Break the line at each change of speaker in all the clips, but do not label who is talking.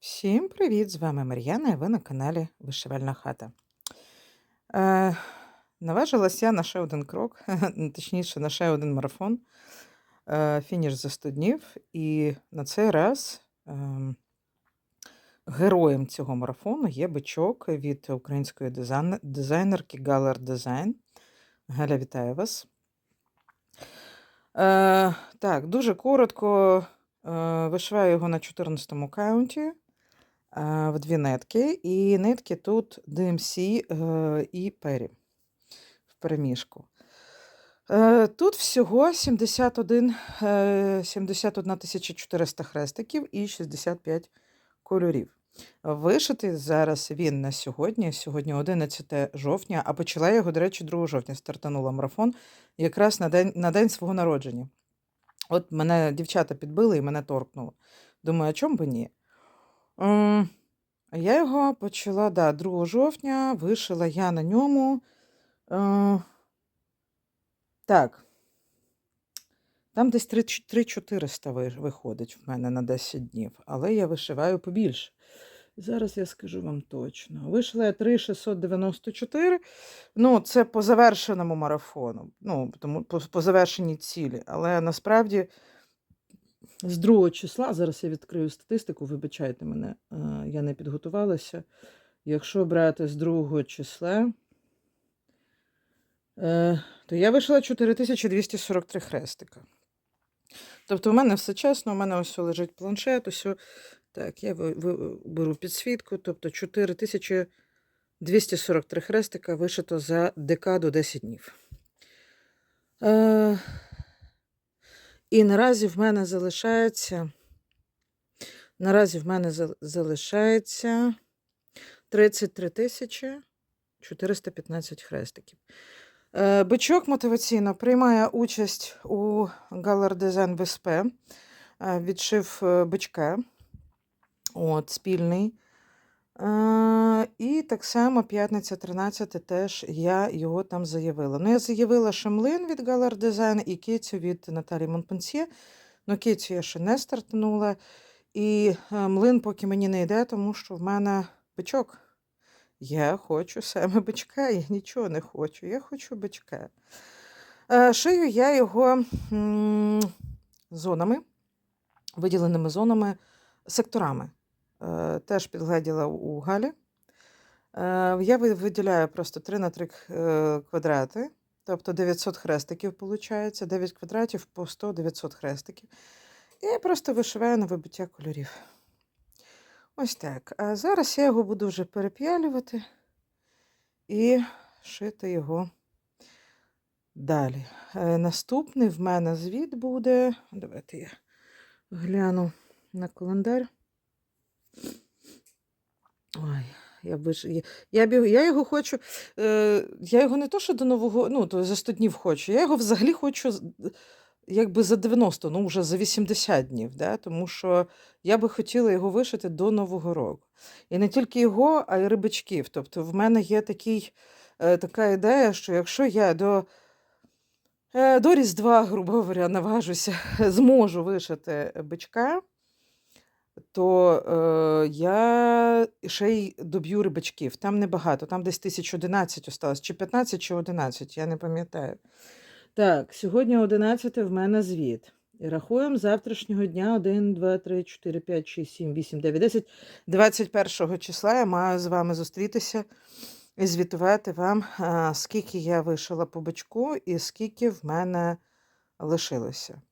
Всім привіт! З вами Мар'яна і ви на каналі Вишивальна хата. Е, наважилась я на ще один крок, точніше, на ще один марафон. Е, фініш за 100 днів. І на цей раз е, героєм цього марафону є бичок від української дизайн, дизайнерки Galler Design. Галя, вітаю вас. Е, так, дуже коротко е, вишиваю його на 14 му каунті в дві нитки. І нитки тут DMC і Пері в переміжку. Е, Тут всього 71, е, 71 400 хрестиків і 65 кольорів. Вишитий зараз він на сьогодні, сьогодні 11 жовтня, а почала я його, до речі, 2 жовтня стартанула марафон, якраз на день, на день свого народження. От мене дівчата підбили і мене торкнуло. Думаю, а чому би ні? Я його почала да, 2 жовтня, вишила я на ньому. Е, так, там десь 3400 ви- виходить в мене на 10 днів, але я вишиваю побільше. Зараз я скажу вам точно. Вийшла я 3694. Ну, це по завершеному марафону. Ну, тому по завершеній цілі. Але насправді з 2 числа, зараз я відкрию статистику, вибачайте мене, е, я не підготувалася. Якщо брати з 2 числа, е, то я вийшла 4243 хрестика. Тобто, у мене все чесно, у мене ось лежить планшет, ось. Так, я беру підсвітку, тобто 4243 хрестика вишито за декаду 10 днів. Е, і наразі в мене залишається. Наразі в мене залишається 33 тисячі 415 хрестиків. Е, Бичок мотиваційно приймає участь у Galler Design ВСП. Е, Відшив е, бичка. От, спільний. Е, і так само п'ятниця 13 теж я його там заявила. Ну, я заявила Шемлин від Galler Design і Кіцю від Наталії Монпенсьє. Ну, Кіцю я ще не стартанула. І е, млин поки мені не йде, тому що в мене бичок. Я хочу саме бичка, я нічого не хочу. Я хочу бичка. Е, Шию я його зонами, виділеними зонами, секторами. Е, Теж підгледіла у Галі. Е, Я виділяю просто 3 на 3 е, квадрати, тобто 900 хрестиків виходить, 9 квадратів по 100 900 хрестиків. І просто вишиваю на вибиття кольорів. Ось так. А зараз я його буду вже переп'ялювати і шити його далі. Е, Наступний в мене звіт буде. Давайте я гляну на календар. Ой, я виш... я, я, біг... я його хочу. Е... Я його не то, що до Нового, ну, то за 100 днів хочу. Я його взагалі хочу якби за 90, ну вже за 80 днів, да? тому що я би хотіла його вишити до Нового року. І не тільки його, а й рибачків. Тобто в мене є такий, е, така ідея, що якщо я до, е, до Різдва, грубо говоря, наважуся, зможу вишити бичка, то е, я ще й доб'ю рибачків. Там небагато, там десь 1011 осталось, чи 15, чи 11, я не пам'ятаю. Так, сьогодні 11 в мене звіт. І рахуємо завтрашнього дня 1, 2, 3, 4, 5, 6, 7, 8, 9, 10. 21 числа я маю з вами зустрітися і звітувати вам, скільки я вишила по бичку і скільки в мене лишилося.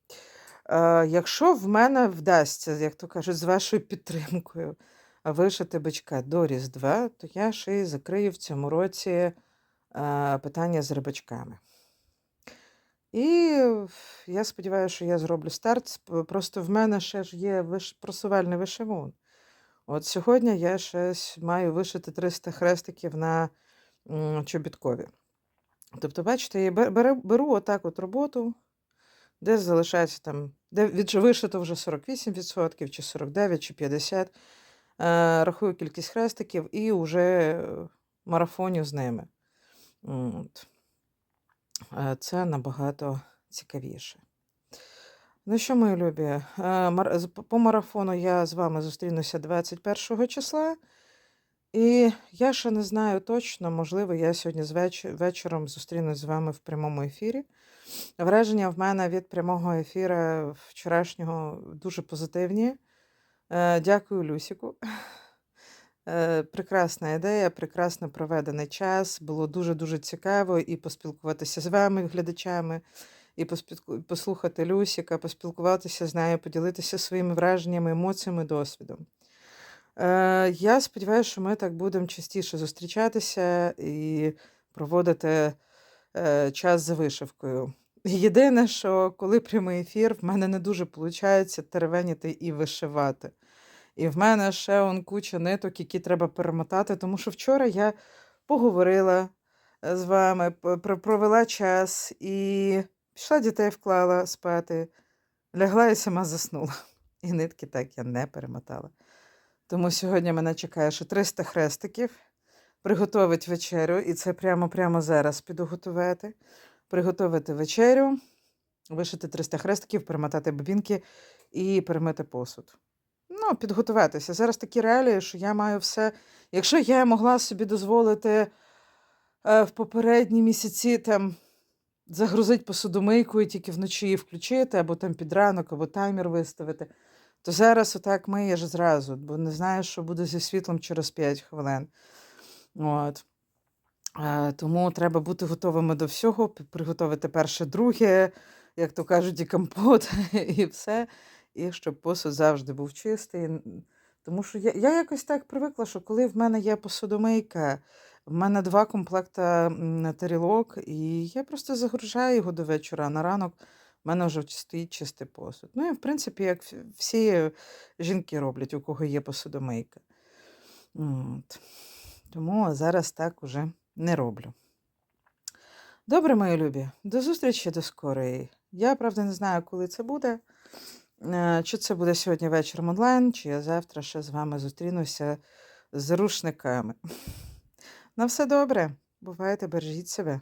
Е, Якщо в мене вдасться, як то кажуть, з вашою підтримкою вишити бичка до Різдва, то я ще й закрию в цьому році е, питання з рибачками. І я сподіваюся, що я зроблю старт. Просто в мене ще ж є просувальний вишивун. От сьогодні я ще маю вишити 300 хрестиків на чобіткові. Тобто, бачите, я беру, беру отак от роботу, де залишається там, де вишито вже 48%, чи 49, чи 50. Е, рахую кількість хрестиків і вже марафоню з ними. От. Е, Це набагато цікавіше. Ну що, мої любі, е, по марафону я з вами зустрінуся 21 числа. І я ще не знаю точно, можливо, я сьогодні з веч- вечором зустрінусь з вами в прямому ефірі. Враження в мене від прямого ефіру вчорашнього дуже позитивні. Е, Дякую, Люсіку. Е, Прекрасна ідея, прекрасно проведений час. Було дуже-дуже цікаво і поспілкуватися з вами, глядачами, і послухати Люсіка, поспілкуватися з нею, поділитися своїми враженнями, емоціями, досвідом. Е, Я сподіваюся, що ми так будемо частіше зустрічатися і проводити е, час за вишивкою. Єдине, що коли прямий ефір, в мене не дуже виходить теревеніти і вишивати. І в мене ще он куча ниток, які треба перемотати, тому що вчора я поговорила е, з вами, провела час і пішла дітей вклала спати, лягла і сама заснула. І нитки так я не перемотала. Тому сьогодні мене чекає ще 300 хрестиків, приготовить вечерю, і це прямо-прямо зараз піду готувати. Приготувати вечерю, вишити 300 хрестиків, перемотати бобінки і перемити посуд. Ну, підготуватися. Зараз такі реалії, що я маю все. Якщо я могла собі дозволити е, в попередні місяці там загрузити посудомийку і тільки вночі її включити, або там під ранок, або таймер виставити, то зараз отак миєш зразу, бо не знаєш, що буде зі світлом через 5 хвилин. От. Е, Тому треба бути готовими до всього, приготувати перше, друге, як то кажуть, і компот, і все. І щоб посуд завжди був чистий. Тому що я, я якось так привикла, що коли в мене є посудомийка, в мене два комплекта тарілок, і я просто загружаю його до вечора. На ранок в мене вже стоїть чистий посуд. Ну і в принципі, як всі жінки роблять, у кого є посудомийка. От. Тому зараз так уже не роблю. Добре, мої любі, до зустрічі до скорої. Я правда не знаю, коли це буде. Е, Чи це буде сьогодні вечором онлайн, чи я завтра ще з вами зустрінуся з рушниками. На все добре. Бувайте, бережіть себе.